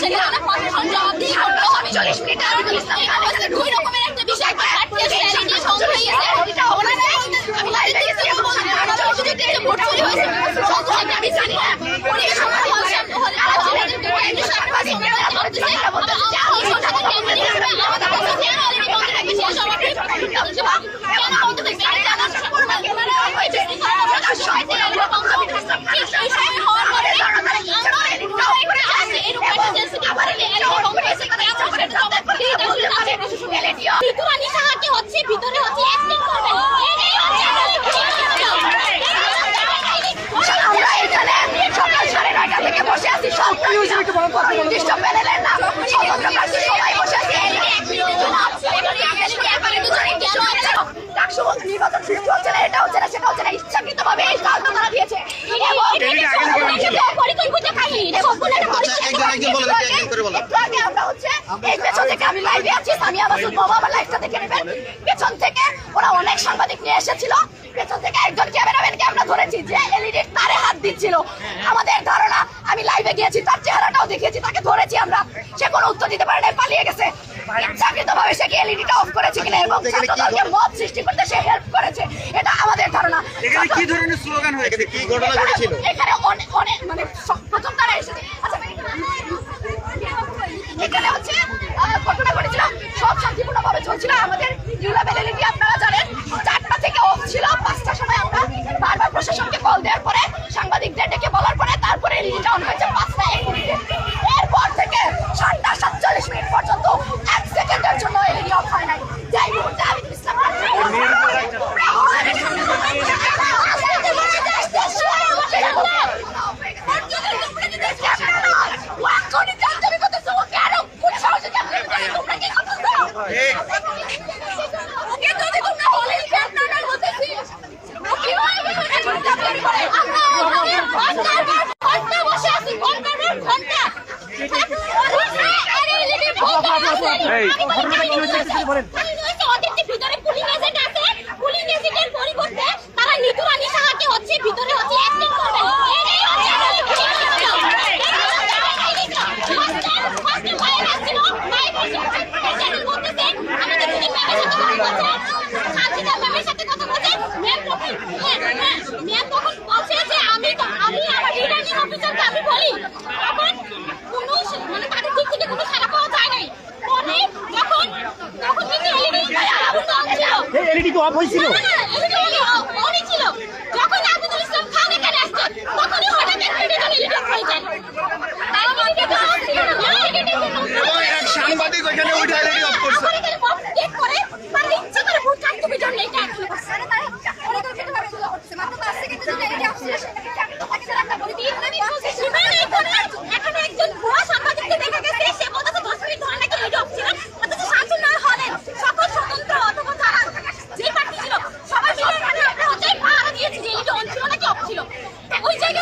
সেখানে প্রশাসন জবাবদিহি করতে হবে চল্লিশ মিনিট দুই রকমের একটা বিষয় আমি লাইভে গেছি বলতে ওনারা শুধু দেখে ভোট চুরি হয়েছে সঙ্গ সেটা আমি জানি না পরিবেশ সমাজ হচ্ছে হলে আমাদের কেন্দ্র সরকার ওনারা বলতেছে আমাদের সংসদের কেন্দ্র হিসেবে আমাদের কাছে কেন অলরেডি বন্ধ রাখবে সেটা সবাই কেন বন্ধ থাকবে এটা জানার ওনারা হয়েছে আমরা সবাই আমরা বন্ধ ঠিক সেই সময় হওয়ার পরে আমরা এখানে আসি এরকম একটা জেসিবি পারলে এরকম বন্ধ হয়েছে মানে আমরা সেটা জবাব দিয়ে দেওয়া আছে ভিতরে সাহায্য হচ্ছে ভিতরে হচ্ছে অ্যাক্টিং করবেন এটাই হচ্ছে আমরা এখানে সকাল সাড়ে নয়টা থেকে বসে আছি সব নির্দিষ্ট প্যানেলের না স্বতন্ত্র প্রার্থী সবাই বসে আছি নির্বাচন সুষ্ঠু হচ্ছে না এটা হচ্ছে না সেটা হচ্ছে না ইচ্ছাকৃতভাবে এই কাজটা তারা দিয়েছে পরিকল্পিত কাহিনী একটা আচ্ছা আগে আমরা এই পেছন থেকে আমি লাইভে আছি সামিয়া বাসুল বাবা আমার লাইভটা দেখে নেবেন পেছন থেকে ওরা অনেক সাংবাদিক নিয়ে এসেছিল। পেছন থেকে একজন ক্যামেরাম্যানকে আমরা ধরেছি যে এলইডির তারে হাত দিচ্ছিল। আমাদের ধারণা আমি লাইভে গিয়েছি তার চেহারাটাও দেখিয়েছি তাকে ধরেছি আমরা। সে কোনো উত্তর দিতে পারে নাই পালিয়ে গেছে। ইচ্ছাকৃতভাবে সে কি এলইডিটা অফ করেছে কিনা এবং ছাত্রদলকে মত সৃষ্টি করতে সে হেল্প করেছে এটা আমাদের ধারণা। এখানে কি ধরনের স্লোগান হয়েছে? কি ঘটনা ঘটেছিল? এখানে অনেক অনেক মানে পরে ডাউন হয়েছে পাঁচটা এক মিনিটে এরপর থেকে সাতটা সাতচল্লিশ মিনিট পর্যন্ত এক সেকেন্ডের জন্য এলইডি অফ হয় নাই যাই মুহূর্তে আমি ইসলাম এই ঘটনাটা কি হয়েছে বলেন ওদের ভিতরে পুলিশ এজেন্ট আছে পুলিশ এজেন্টের পরিবর্তে তারা নিতু রানী সাহাকে হচ্ছে ভিতরে হচ্ছে অ্যাক্টিং করবে এটাই হচ্ছে আমি তো আমি আমার রিটার্নিং অফিসারকে আমি বলি তখন কোনো মানে তাদের দিক থেকে কোনো সাড়া পাওয়া যায় নাই পরে যখন তখন কিন্তু এলইডি আগুন কম ছিল এলইডি কি অফ হয়েছিল ওই জায়গায়